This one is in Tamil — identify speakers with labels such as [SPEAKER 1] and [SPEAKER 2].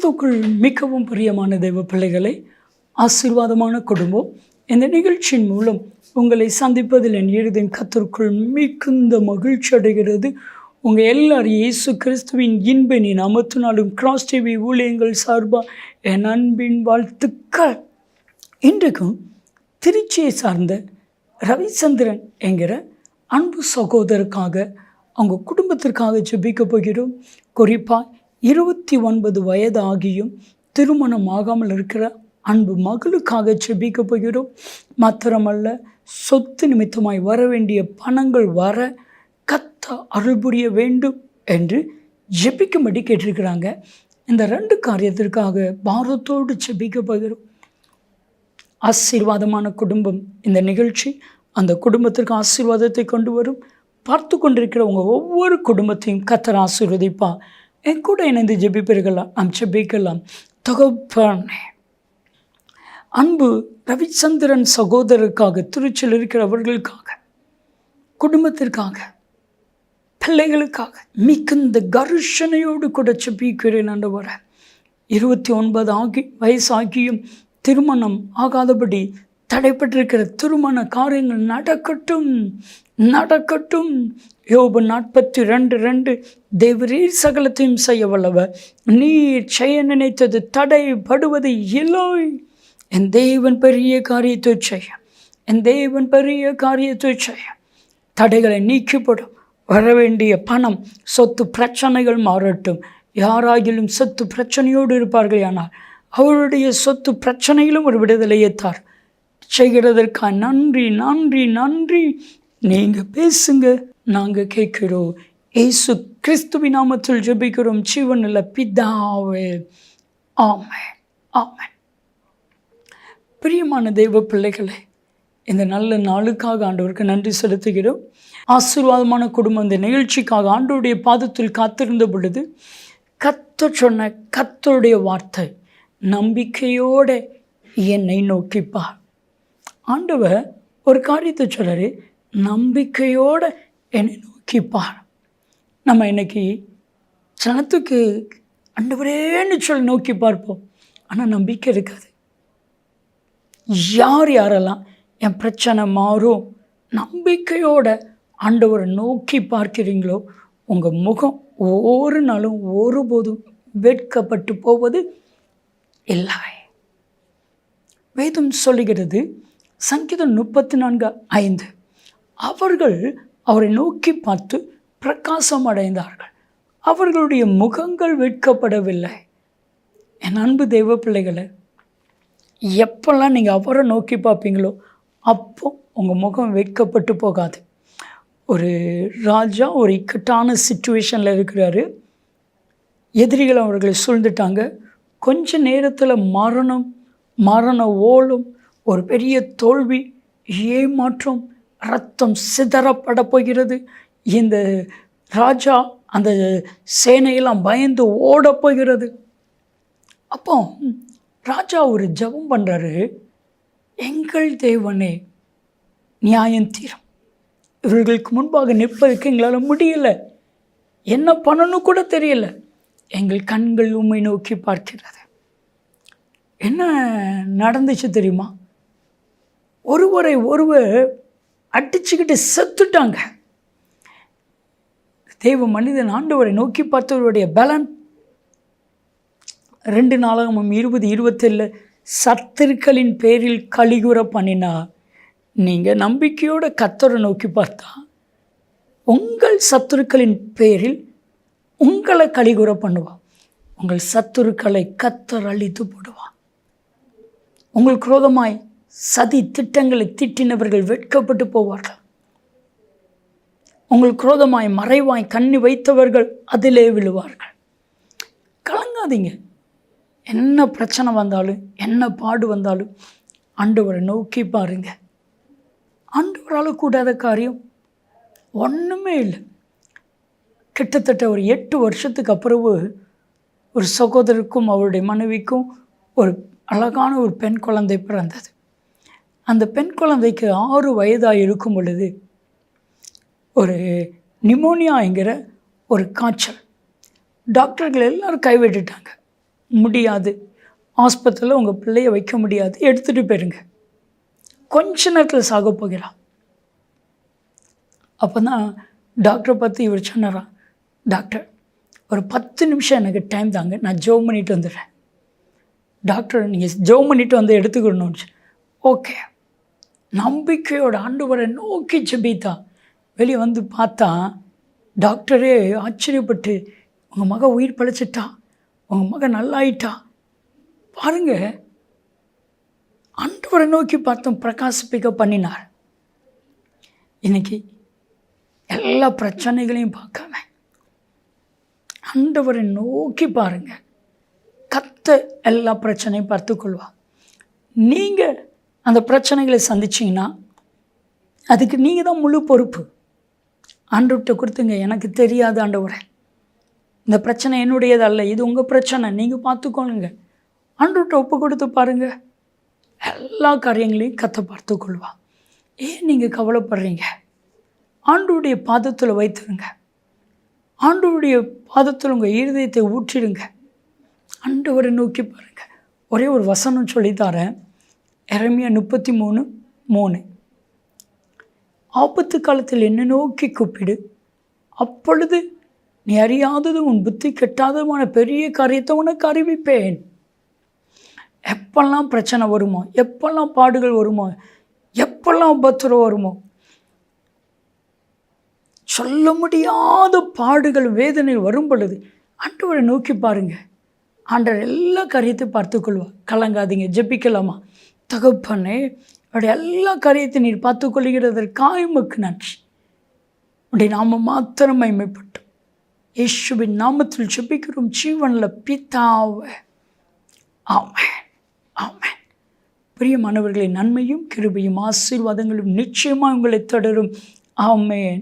[SPEAKER 1] கிறிஸ்துக்குள் மிகவும் பிரியமான தெய்வ பிள்ளைகளை ஆசீர்வாதமான குடும்பம் இந்த நிகழ்ச்சியின் மூலம் உங்களை சந்திப்பதில் என் எழுதின் கத்திற்குள் மிகுந்த மகிழ்ச்சி அடைகிறது. உங்கள் எல்லாரும் இயேசு கிறிஸ்துவின் இன்பனின் அமர்த்தினாலும் கிராஸ் டிவி ஊழியங்கள் சார்பாக என் அன்பின் வாழ்த்துக்கள். இன்றைக்கும் திருச்சியை சார்ந்த ரவிச்சந்திரன் என்கிற அன்பு சகோதரருக்காக அவங்க குடும்பத்திற்காக ஜெபிக்க போகிறோம். குறிப்பாக இருபத்தி ஒன்பது வயது ஆகியும் திருமணம் ஆகாமல் இருக்கிற அன்பு மகளுக்காக ஜெபிக்க போகிறோம். மாத்திரமல்ல சொத்து நிமித்தமாய் வர வேண்டிய பணங்கள் வர கத்த அருள் புரிய வேண்டும் என்று ஜெபிக்கும்படி கேட்டிருக்கிறாங்க. இந்த ரெண்டு காரியத்திற்காக பாரத்தோடு ஜெபிக்க போகிறோம். ஆசீர்வாதமான குடும்பம் இந்த நிகழ்ச்சி அந்த குடும்பத்திற்கு ஆசீர்வாதத்தை கொண்டு வரும். பார்த்து கொண்டிருக்கிற உங்கள் ஒவ்வொரு குடும்பத்தையும் கத்தர் ஆசீர்வதிப்பா என் கூட இணைந்து ஜெபிப்பீர்களாம் நாம் ஜெபிக்கலாம். தகப்பனே அன்பு ரவிச்சந்திரன் சகோதரருக்காக திருச்சியில் இருக்கிறவர்களுக்காக குடும்பத்திற்காக பிள்ளைகளுக்காக மிகுந்த கருஷனையோடு கூட செப்பிக்கிறேன் ஆண்டவரை. இருபத்தி ஒன்பது ஆகி வயசாகியும் திருமணம் ஆகாதபடி தடைப்பட்டிருக்கிற திருமண காரியங்கள் நடக்கட்டும் நடக்கட்டும். யோபு நாற்பத்தி ரெண்டு ரெண்டு தேவரீர் சகலத்தையும் செய்ய வல்லவர். நீர் செய்ய நினைத்தது தடைப்படுவது இல்லை. என் தேவன் பெரிய காரியத்தை செய்ய என் தேவன் பெரிய காரியத்தை செய்ய. தடைகளை நீக்கிப்படும். வர வேண்டிய பணம் சொத்து பிரச்சனைகள் மாறட்டும். யாராகிலும் சொத்து பிரச்சனையோடு இருப்பார்கள் ஆனால் அவருடைய சொத்து பிரச்சனையிலும் ஒரு விடுதலையை தார் செய்கிறதற்காக நன்றி நன்றி நன்றி. நீங்கள் பேசுங்க. நாங்கள் கேட்குறோம் ஏசு கிறிஸ்துவின் நாமத்தில் ஜெபிக்கிறோம் சிவனில் பிதாவே. ஆமை ஆமை பிரியமான தெய்வ பிள்ளைகளே இந்த நல்ல நாளுக்காக ஆண்டவருக்கு நன்றி செலுத்துகிறோம். ஆசீர்வாதமான குடும்பம் இந்த நிகழ்ச்சிக்காக ஆண்டவருடைய பாதத்தில் காத்திருந்த பொழுது கத்த சொன்ன கத்தருடைய வார்த்தை நம்பிக்கையோடு என்னை நோக்கிப்பார். ஆண்டவர் ஒரு காரியத்தை சொல்கிறாரு நம்பிக்கையோடு என்னை நோக்கிப்பார் நம்ம இன்னைக்கு சனத்துக்கு அண்டவரேன்னு சொல்லி நோக்கி பார்ப்போம். ஆனால் நம்பிக்கை இருக்காது. யார் யாரெல்லாம் என் பிரச்சனை மாறும் நம்பிக்கையோட ஆண்டவரை நோக்கி பார்க்கிறீங்களோ உங்கள் முகம் ஒவ்வொரு நாளும் ஒருபோதும் வெட்கப்பட்டு போவது இல்லை. வேதம் சொல்லுகிறது சங்கீதம் முப்பத்தி நான்கு ஐந்து. அவர்கள் அவரை நோக்கி பார்த்து பிரகாசம் அடைந்தார்கள் அவர்களுடைய முகங்கள் வெட்கப்படவில்லை. என் அன்பு தெய்வ பிள்ளைகளை எப்பெல்லாம் நீங்கள் அவரை நோக்கி பார்ப்பீங்களோ அப்போ உங்கள் முகம் வெட்கப்பட்டு போகாது. ஒரு ராஜா ஒரு இக்கட்டான சுச்சுவேஷனில் இருக்கிறாரு. எதிரிகள் அவர்களை சூழ்ந்துட்டாங்க. கொஞ்ச நேரத்தில் மரணம் மரண ஓலம் ஒரு பெரிய தோல்வி ஏமாற்றம் ரத்தம் சிதறப்பட போகிறது. இந்த ராஜா அந்த சேனையெல்லாம் பயந்து ஓட போகிறது. அப்போ ராஜா ஒரு ஜெபம் பண்ணுறாரு எங்கள் தேவனே நியாயம் தீரம். இவர்களுக்கு முன்பாக நிற்பதற்கு எங்களால் முடியலை. என்ன பண்ணணும் கூட தெரியல. எங்கள் கண்கள் உண்மை நோக்கி பார்க்கிறது. என்ன நடந்துச்சு தெரியுமா? ஒருவரை ஒருவர் அடிச்சுக்கிட்டு செத்துட்டாங்க. தெய்வ மனிதன் ஆண்டவரை நோக்கி பார்த்தவருடைய பலன் ரெண்டு நாளகமும் இருபது இருபத்தேழில் சத்துருக்களின் பேரில் கலிகுற பண்ணினா நீங்கள் நம்பிக்கையோட கத்தரை நோக்கி பார்த்தா உங்கள் சத்துருக்களின் பேரில் உங்களை கலிகுற பண்ணுவான் உங்கள் சத்துருக்களை கத்தர் அழித்து போடுவான் உங்கள் குரோதமாய் சதி திட்டங்களை திட்டினவர்கள் வெட்கப்பட்டு போவார்கள். உங்கள் குரோதமாய் மறைவாய் கண்ணி வைத்தவர்கள் அதிலே விழுவார்கள். கலங்காதீங்க. என்ன பிரச்சனை வந்தாலும் என்ன பாடு வந்தாலும் ஆண்டவரை நோக்கி பாருங்க. ஆண்டவரால் கூடாத காரியம் ஒன்றுமே இல்லை. கிட்டத்தட்ட ஒரு எட்டு வருஷத்துக்கு அப்புறவு ஒரு சகோதரருக்கும் அவருடைய மனைவிக்கும் ஒரு அழகான ஒரு பெண் குழந்தை பிறந்தது. அந்த பெண் குழந்தைக்கு ஆறு வயதாக இருக்கும் பொழுது ஒரு நிமோனியாங்கிற ஒரு காய்ச்சல். டாக்டர்கள் எல்லோரும் கைவிட்டுட்டாங்க. முடியாது. ஆஸ்பத்திரியில் உங்கள் பிள்ளைய வைக்க முடியாது. எடுத்துகிட்டு போயிருங்க. கொஞ்ச நேரத்தில் சாக போகிறான் அப்போ தான் டாக்டரை பார்த்து இவர் சொன்னாரான் டாக்டர் ஒரு பத்து நிமிஷம் எனக்கு டைம் தாங்க. நான் ஜோம் பண்ணிட்டு வந்துடுறேன். டாக்டர் நீங்கள் ஜோம் பண்ணிட்டு வந்து எடுத்துக்கணும்னு ஓகே. நம்பிக்கையோட ஆண்டவரை நோக்கி ஜெபித்தா. வெளியே வந்து பார்த்தா டாக்டரே ஆச்சரியப்பட்டு உங்கள் மக உயிர் பழைச்சிட்டா உங்கள் மக நல்லாயிட்டா. பாருங்க. ஆண்டவரை நோக்கி பார்த்தோம் பிரகாசிப்பிக்க பண்ணினார். இன்னைக்கு எல்லா பிரச்சனைகளையும் பார்க்காம ஆண்டவரை நோக்கி பாருங்கள் கத்த எல்லா பிரச்சனையும் பார்த்துக்கொள்வா நீங்கள் அந்த பிரச்சனைகளை சந்திச்சிங்கன்னா அதுக்கு நீங்கள் தான் முழு பொறுப்பு. ஆண்டவர்கிட்ட கொடுத்துங்க எனக்கு தெரியாது ஆண்டவரே. இந்த பிரச்சனை என்னுடையது அல்ல இது உங்கள் பிரச்சனை நீங்கள் பார்த்துக்கொள்ளுங்க. ஆண்டவர்கிட்ட ஒப்பு கொடுத்து பாருங்கள் எல்லா காரியங்களையும் கத்த பார்த்துக்கொள்வா ஏன் நீங்கள் கவலைப்படுறீங்க? ஆண்டுடைய பாதத்தில் வைத்துருங்க. ஆண்டுடைய பாதத்தில் உங்கள் இருதயத்தை ஊற்றிடுங்க. ஆண்டவரை நோக்கி பாருங்கள் ஒரே ஒரு வசனம் சொல்லித்தரேன் இறமையா முப்பத்தி மூணு மூணு. ஆபத்து காலத்தில் என்ன நோக்கி கூப்பிடு. அப்பொழுது நீ அறியாததும் உன் புத்தி கெட்டாததுமான பெரிய காரியத்தை உனக்கு அறிவிப்பேன். எப்பெல்லாம் பிரச்சனை வருமோ எப்பெல்லாம் பாடுகள் வருமோ எப்பெல்லாம் உபத்திரம் வருமோ சொல்ல முடியாத பாடுகள் வேதனை வரும் பொழுது ஆண்டவரை நோக்கி பாருங்கள் ஆண்டவர் எல்லா காரியத்தையும் பார்த்துக்கொள்வார். கலங்காதீங்க ஜெபிக்கலாமா? தகப்பனே அவருடைய எல்லா காரியத்தை நீர் பார்த்துக்கொள்கிறதற்காக உமக்கு நன்றி. உடைய நாம மாத்திரம் மைமைப்பட்டோம் இயேசுவின் நாமத்தில் ஜெபிக்கிறோம். ஜீவனில் பித்தாவை ஆமாம் பெரிய பிரியமானவர்களின் நன்மையும் கிருபையும் ஆசீர்வாதங்களும் நிச்சயமாக உங்களை தொடரும். ஆமேன்.